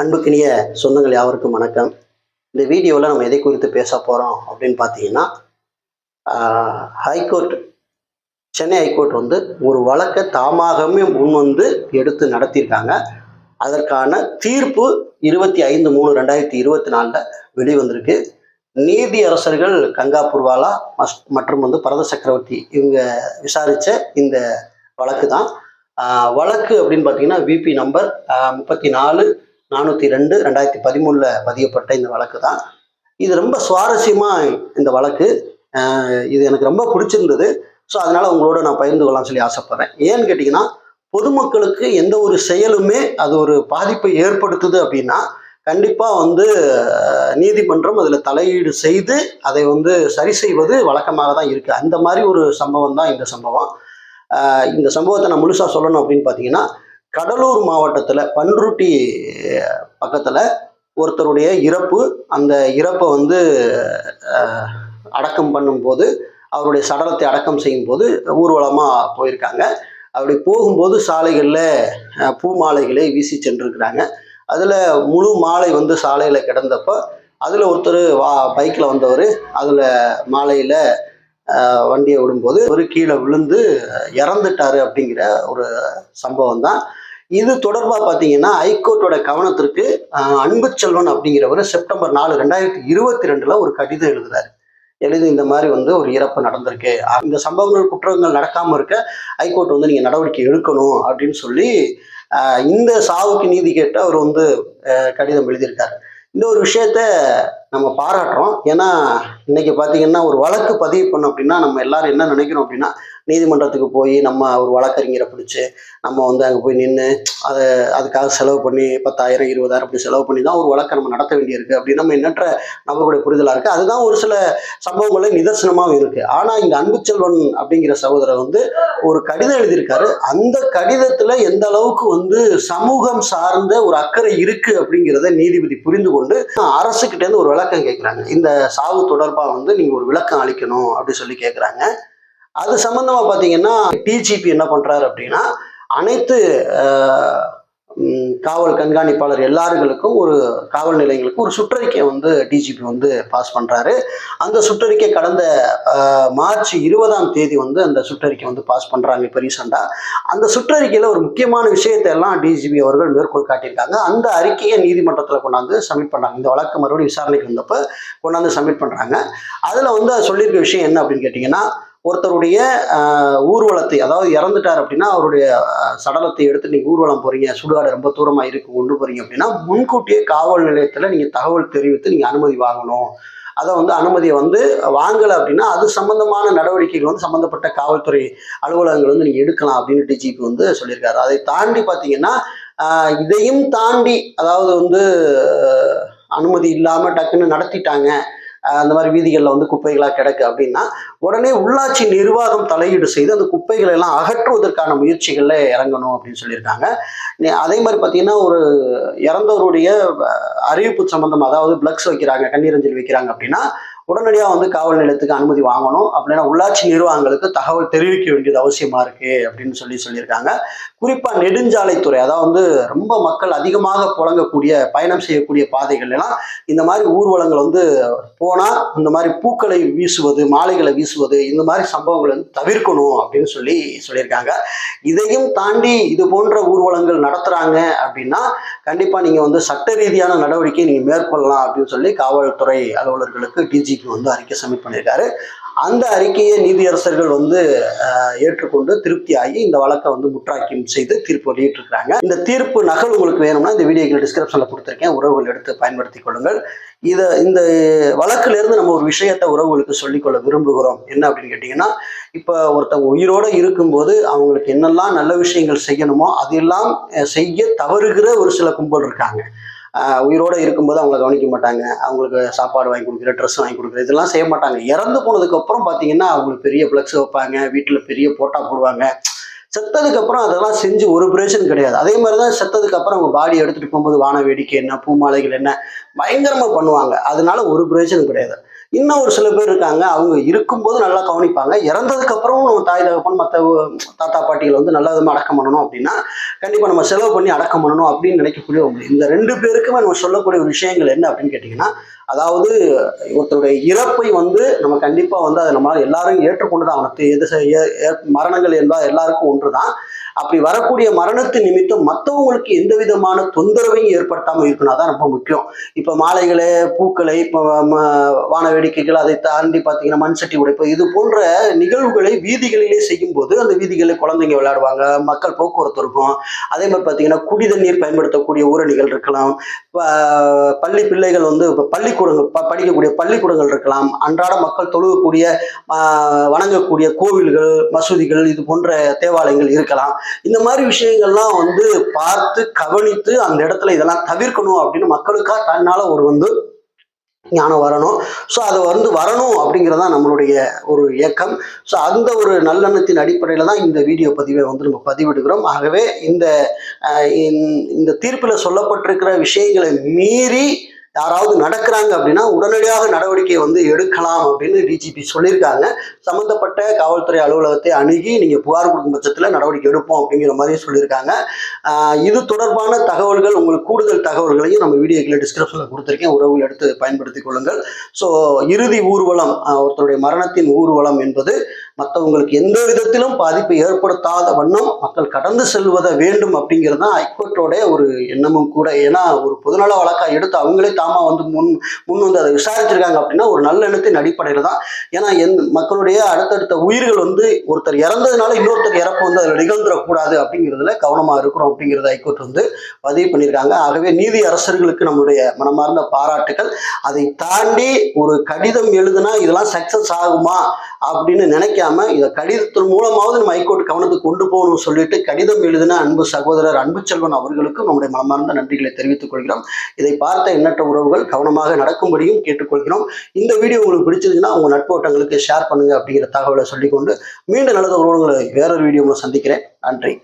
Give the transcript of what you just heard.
அன்புக்கினிய சொந்தங்கள் யாவருக்கும் வணக்கம். இந்த வீடியோவில் நம்ம எதை குறித்து பேச போகிறோம் அப்படின்னு பார்த்தீங்கன்னா ஹைகோர்ட் சென்னை ஹைகோர்ட் வந்து ஒரு வழக்கை தாமாகவே முன் வந்து எடுத்து நடத்தியிருக்காங்க. அதற்கான தீர்ப்பு இருபத்தி ஐந்து மூணு ரெண்டாயிரத்தி இருபத்தி நாலில் வெளிவந்திருக்கு. நீதி அரசர்கள் கங்கா புர்வாலா மஸ்- மற்றும் வந்து பரத சக்கரவர்த்தி இவங்க விசாரித்த இந்த வழக்கு தான் வழக்கு அப்படின்னு பார்த்தீங்கன்னா விபி நம்பர் முப்பத்தி நாலு நானூற்றி ரெண்டு ரெண்டாயிரத்தி பதிமூணில் பதியப்பட்ட இந்த வழக்கு தான். இது ரொம்ப சுவாரஸ்யமாக இந்த வழக்கு. இது எனக்கு ரொம்ப பிடிச்சிருந்தது. ஸோ அதனால் உங்களோட நான் பகிர்ந்து கொள்ளலாம் சொல்லி ஆசைப்பட்றேன். ஏன்னு கேட்டிங்கன்னா பொதுமக்களுக்கு எந்த ஒரு செயலுமே அது ஒரு பாதிப்பை ஏற்படுத்துது அப்படின்னா கண்டிப்பாக வந்து நீதிமன்றம் அதில் தலையீடு செய்து அதை வந்து சரி செய்வது வழக்கமாக தான் இருக்குது அந்த மாதிரி ஒரு சம்பவம் தான் இந்த சம்பவம். இந்த சம்பவத்தை நான் முழுசாக சொல்லணும் அப்படின்னு பார்த்தீங்கன்னா கடலூர் மாவட்டத்தில் பன்ருட்டி பக்கத்தில் ஒருத்தருடைய இறப்பு அந்த இறப்பை வந்து அடக்கம் பண்ணும்போது அவருடைய சடலத்தை அடக்கம் செய்யும்போது ஊர்வலமாக போயிருக்காங்க. அப்படி போகும்போது சாலைகளில் பூ மாலைகளை வீசி சென்றிருக்கிறாங்க. அதில் முழு மாலை வந்து சாலையில் கிடந்தப்போ அதில் ஒருத்தர் வா பைக்கில் வந்தவர் அதில் மாலையில் வண்டியை விடும்போது ஒரு கீழே விழுந்து இறந்துட்டாரு அப்படிங்கிற ஒரு சம்பவம் தான் இது தொடர்பாக பார்த்தீங்கன்னா ஹைகோர்ட்டோட கவனத்திற்கு அன்பு அன்புச்செல்வன் அப்படிங்கிறவர் செப்டம்பர் நாலு ரெண்டாயிரத்தி இருபத்தி ரெண்டுல ஒரு கடிதம் எழுதுறாரு. எழுதி இந்த மாதிரி வந்து ஒரு இறப்பு நடந்திருக்கு. இந்த சம்பவங்கள் குற்றங்கள் நடக்காம இருக்க ஹைகோர்ட் வந்து நீங்க நடவடிக்கை எடுக்கணும் அப்படின்னு சொல்லி இந்த சாவுக்கு நீதி கேட்டு அவர் வந்து கடிதம் எழுதியிருக்காரு. இந்த ஒரு விஷயத்த நம்ம பாராட்டுறோம். ஏன்னா இன்னைக்கு பார்த்தீங்கன்னா ஒரு வழக்கு பதிவு பண்ணோம் அப்படின்னா நம்ம எல்லாரும் என்ன நினைக்கிறோம் அப்படின்னா நீதிமன்றத்துக்கு போய் நம்ம ஒரு வழக்கறிஞரை பிடிச்சி நம்ம வந்து அங்கே போய் நின்று அதை அதுக்காக செலவு பண்ணி பத்தாயிரம் இருபதாயிரம் அப்படி செலவு பண்ணி தான் ஒரு வழக்கை நம்ம நடத்த வேண்டியிருக்கு. அப்படின்னு நம்ம எண்ணற்ற நபர்களுடைய புரிதலாக இருக்குது அதுதான் ஒரு சில சம்பவங்களில் நிதர்சனமாகவும் இருக்குது ஆனால் இங்கே அன்புச்செல்வன் அப்படிங்கிற சகோதரர் வந்து ஒரு கடிதம் எழுதியிருக்காரு. அந்த கடிதத்தில் எந்த அளவுக்கு வந்து சமூகம் சார்ந்த ஒரு அக்கறை இருக்குது அப்படிங்கிறத நீதிபதி புரிந்து கொண்டு அரசுக்கிட்டேருந்து ஒரு விளக்கம் கேட்குறாங்க இந்த சாவு தொடர்பாக வந்து நீங்கள் ஒரு விளக்கம் அளிக்கணும் அப்படி சொல்லி கேட்குறாங்க அது சம்பந்தமா பார்த்தீங்கன்னா டிஜிபி என்ன பண்றாரு அப்படின்னா அனைத்து காவல் கண்காணிப்பாளர் எல்லாருங்களுக்கும் ஒரு காவல் நிலையங்களுக்கும் ஒரு சுற்றறிக்கை வந்து டிஜிபி வந்து பாஸ் பண்றாரு. அந்த சுற்றறிக்கை கடந்த மார்ச் இருபதாம் தேதி வந்து அந்த சுற்றறிக்கை வந்து பாஸ் பண்றாங்க இப்போ ரீசெண்டா அந்த சுற்றறிக்கையில ஒரு முக்கியமான விஷயத்தை எல்லாம் டிஜிபி அவர்கள் மேற்கோள் காட்டியிருக்காங்க. அந்த அறிக்கையை நீதிமன்றத்தில் கொண்டாந்து சப்மிட் பண்ணுறாங்க இந்த வழக்கு மறுபடியும் விசாரணைக்கு வந்தப்ப கொண்டாந்து சப்மிட் பண்றாங்க. அதுல வந்து சொல்லியிருக்க விஷயம் என்ன அப்படின்னு கேட்டிங்கன்னா ஒருத்தருடைய ஊர்வலத்தை அதாவது இறந்துட்டார் அப்படின்னா அவருடைய சடலத்தை எடுத்து நீங்க ஊர்வலம் போறீங்க சுடுகாடு ரொம்ப தூரமா இருக்கு கொண்டு போறீங்க அப்படின்னா முன்கூட்டியே காவல் நிலையத்துல நீங்க தகவல் தெரிவித்து நீங்க அனுமதி வாங்கணும். அதை வந்து அனுமதியை வந்து வாங்கலை அப்படின்னா அது சம்பந்தமான நடவடிக்கைகள் வந்து சம்பந்தப்பட்ட காவல்துறை அலுவலகங்கள் வந்து நீங்கள் எடுக்கலாம் அப்படின்னு டிஜிபி வந்து சொல்லியிருக்காரு. அதை தாண்டி பார்த்தீங்கன்னா இதையும் தாண்டி அதாவது வந்து அனுமதி இல்லாமல் டக்குன்னு நடத்திட்டாங்க அந்த மாதிரி வீதிகளில் வந்து குப்பைகளாக கிடக்கு அப்படின்னா உடனே உள்ளாட்சி நிர்வாகம் தலையீடு செய்து அந்த குப்பைகளை எல்லாம் அகற்றுவதற்கான முயற்சிகளில் இறங்கணும் அப்படின்னு சொல்லியிருக்காங்க. அதே மாதிரி பார்த்தீங்கன்னா ஒரு இறந்தவருடைய அறிவிப்பு சம்பந்தம் அதாவது பிளக்ஸ் வைக்கிறாங்க கண்ணீரஞ்சல் வைக்கிறாங்க அப்படின்னா உடனடியாக வந்து காவல் நிலையத்துக்கு அனுமதி வாங்கணும். அப்படின்னா உள்ளாட்சி நிர்வாகங்களுக்கு தகவல் தெரிவிக்க வேண்டியது அவசியமா இருக்கு அப்படின்னு சொல்லி சொல்லியிருக்காங்க. குறிப்பா நெடுஞ்சாலைத்துறை அதாவது வந்து ரொம்ப மக்கள் அதிகமாக புழங்கக்கூடிய பயணம் செய்யக்கூடிய பாதைகள் எல்லாம் இந்த மாதிரி ஊர்வலங்கள் வந்து போனா இந்த மாதிரி பூக்களை வீசுவது மாலைகளை வீசுவது இந்த மாதிரி சம்பவங்களை வந்து தவிர்க்கணும் அப்படின்னு சொல்லி சொல்லியிருக்காங்க. இதையும் தாண்டி இது போன்ற ஊர்வலங்கள் நடத்துறாங்க அப்படின்னா கண்டிப்பா நீங்க வந்து சட்ட ரீதியான நடவடிக்கை நீங்க மேற்கொள்ளலாம் அப்படின்னு சொல்லி காவல்துறை அலுவலர்களுக்கு நீதிக்கு வந்து அறிக்கை சப்மிட் பண்ணியிருக்காரு. அந்த அறிக்கையை நீதியரசர்கள் வந்து ஏற்றுக்கொண்டு திருப்தி ஆகி இந்த வழக்கை வந்து முற்றாக்கியம் செய்து தீர்ப்பு வெளியிட்டிருக்கிறாங்க. இந்த தீர்ப்பு நகல் உங்களுக்கு வேணும்னா இந்த வீடியோக்கு டிஸ்கிரிப்ஷனில் கொடுத்துருக்கேன். உறவுகள் எடுத்து பயன்படுத்திக் கொள்ளுங்கள். இதை இந்த வழக்கிலிருந்து நம்ம ஒரு விஷயத்தை உறவுகளுக்கு சொல்லிக்கொள்ள விரும்புகிறோம். என்ன அப்படின்னு கேட்டிங்கன்னா இப்போ ஒருத்தவங்க உயிரோடு இருக்கும்போது அவங்களுக்கு என்னெல்லாம் நல்ல விஷயங்கள் செய்யணுமோ அதெல்லாம் செய்ய தவறுகிற ஒரு சில கும்பல் இருக்காங்க. உயிரோடு இருக்கும்போது அவங்கள கவனிக்க மாட்டாங்க. அவங்களுக்கு சாப்பாடு வாங்கி கொடுக்குற ட்ரெஸ் வாங்கி கொடுக்குற இதெல்லாம் செய்ய மாட்டாங்க. இறந்து போனதுக்கப்புறம் பார்த்தீங்கன்னா அவங்களுக்கு பெரிய ஃப்ளக்ஸ் வைப்பாங்க. வீட்டில் பெரிய போட்டா போடுவாங்க. செத்ததுக்கப்புறம் அதெல்லாம் செஞ்சு ஒரு பிரயோஜனம் கிடையாது. அதே மாதிரி தான் செத்ததுக்கப்புறம் அவங்க பாடி எடுத்துகிட்டு போகும்போது வான வேடிக்கை என்ன பூமாலைகள் என்ன பயங்கரமாக பண்ணுவாங்க. அதனால ஒரு பிரயோஜனம் கிடையாது. இன்னும் ஒரு சில பேர் இருக்காங்க. அவங்க இருக்கும்போது நல்லா கவனிப்பாங்க. இறந்ததுக்கு அப்புறம் நம்ம தாய் தகப்பன் மற்ற தாத்தா பாட்டிகள் வந்து நல்ல விதமாக அடக்கம் பண்ணணும் அப்படின்னா கண்டிப்பாக நம்ம செலவு பண்ணி அடக்கம் பண்ணணும் அப்படின்னு நினைக்கக்கூடிய இந்த ரெண்டு பேருக்குமே நம்ம சொல்லக்கூடிய ஒரு விஷயங்கள் என்ன அப்படின்னு கேட்டிங்கன்னா அதாவது ஒருத்தருடைய இறப்பை வந்து நம்ம கண்டிப்பாக வந்து அதை நம்மளால் எல்லாரும் ஏற்றுக்கொண்டு தான் அவனுக்கு எது மரணங்கள் என்பதால் எல்லாருக்கும் ஒன்று தான் அப்படி வரக்கூடிய மரணத்து நிமித்தம் மற்றவங்களுக்கு எந்த விதமான தொந்தரவையும் ஏற்படுத்தாமல் இருக்கணும் அதான் ரொம்ப முக்கியம். இப்போ மாலைகளை பூக்களை இப்போ வான வேடிக்கைகள் அதை தாண்டி பார்த்தீங்கன்னா மண் சட்டி உடைப்பு இது போன்ற நிகழ்வுகளை வீதிகளிலே செய்யும்போது அந்த வீதிகளில் குழந்தைங்க விளையாடுவாங்க மக்கள் போக்குவரத்து இருக்கும். அதே மாதிரி பார்த்தீங்கன்னா குடி தண்ணீர் பயன்படுத்தக்கூடிய ஊரணிகள் இருக்கலாம். பள்ளி பிள்ளைகள் வந்து இப்போ பள்ளி பள்ளிக்கூடங்கள் படிக்கக்கூடிய பள்ளிக்கூடங்கள் இருக்கலாம். அன்றாட மக்கள் தொழுகக்கூடிய வணங்கக்கூடிய கோவில்கள் மசூதிகள் இது போன்ற தேவாலயங்கள் இருக்கலாம். இந்த மாதிரி விஷயங்கள்லாம் வந்து பார்த்து கவனித்து அந்த இடத்துல இதெல்லாம் தவிர்க்கணும் அப்படின்னு மக்களுக்கா தன்னால ஒரு வந்து ஞானம் வரணும். ஸோ அது வந்து வரணும் அப்படிங்கிறது தான் நம்மளுடைய ஒரு இயக்கம். ஸோ அந்த ஒரு நல்லெண்ணத்தின் அடிப்படையில் தான் இந்த வீடியோ பதிவை வந்து நம்ம பதிவிடுகிறோம். ஆகவே இந்த இந்த- இந்த தீர்ப்பில் சொல்லப்பட்டிருக்கிற விஷயங்களை மீறி யாராவது நடக்கிறாங்க அப்படின்னா உடனடியாக நடவடிக்கை வந்து எடுக்கலாம் அப்படின்னு டிஜிபி சொல்லியிருக்காங்க. சம்மந்தப்பட்ட காவல்துறை அலுவலகத்தை அணுகி நீங்கள் புகார் கொடுக்கும் பட்சத்தில் நடவடிக்கை எடுப்போம் அப்படிங்கிற மாதிரி சொல்லியிருக்காங்க. இது தொடர்பான தகவல்கள் உங்களுக்கு கூடுதல் தகவல்களையும் நம்ம வீடியோக்கில் டிஸ்கிரிப்ஷனில் கொடுத்துருக்கேன். உறவுகள் எடுத்து பயன்படுத்திக் கொள்ளுங்கள். ஸோ இறுதி ஊர்வலம் ஒருத்தருடைய மரணத்தின் ஊர்வலம் என்பது மற்றவங்களுக்கு எந்த விதத்திலும் பாதிப்பை ஏற்படுத்தாத வண்ணம் மக்கள் கடந்து செல்வதை வேண்டும் அப்படிங்கிறது தான் ஐகோர்ட்டோடைய ஒரு எண்ணமும் கூட. ஏன்னா ஒரு பொதுநல வழக்காக எடுத்து அவங்களே தாமா வந்து முன் முன் வந்து அதை விசாரிச்சிருக்காங்க அப்படின்னா ஒரு நல்ல எண்ணத்தின் அடிப்படையில் தான். ஏன்னா என் மக்களுடைய அடுத்தடுத்த உயிர்கள் வந்து ஒருத்தர் இறந்ததுனால இன்னொருத்தர் இறப்பு வந்து அதில் நிகழ்ந்துடக்கூடாது அப்படிங்கிறதுல கவனமாக இருக்கிறோம் அப்படிங்கிறது ஹைகோர்ட் வந்து பதிவு பண்ணியிருக்காங்க. ஆகவே நீதி அரசர்களுக்கு நம்முடைய மனமார்ந்த பாராட்டுகள் அதை தாண்டி ஒரு கடிதம் எழுதுனா இதெல்லாம் சக்சஸ் ஆகுமா அப்படின்னு நினைக்காம இதை கடிதத்தின் மூலமாவது நம்ம ஹைகோர்ட் கவனத்துக்கு கொண்டு போகணும்னு சொல்லிட்டு கடிதம் எழுதின அன்பு சகோதரர் அன்பு செல்வன் அவர்களுக்கும் நம்முடைய மனமார்ந்த நன்றிகளை தெரிவித்துக் கொள்கிறோம். இதை பார்த்த எண்ணற்ற உறவுகள் கவனமாக நடக்கும்படியும் கேட்டுக்கொள்கிறோம். இந்த வீடியோ உங்களுக்கு பிடிச்சிருந்துச்சுன்னா உங்க நட்போட்டங்களுக்கு ஷேர் பண்ணுங்க அப்படிங்கிற தகவலை சொல்லிக்கொண்டு மீண்டும் நல்ல உறவுகளை வேறொரு வீடியோவில் சந்திக்கிறேன். நன்றி.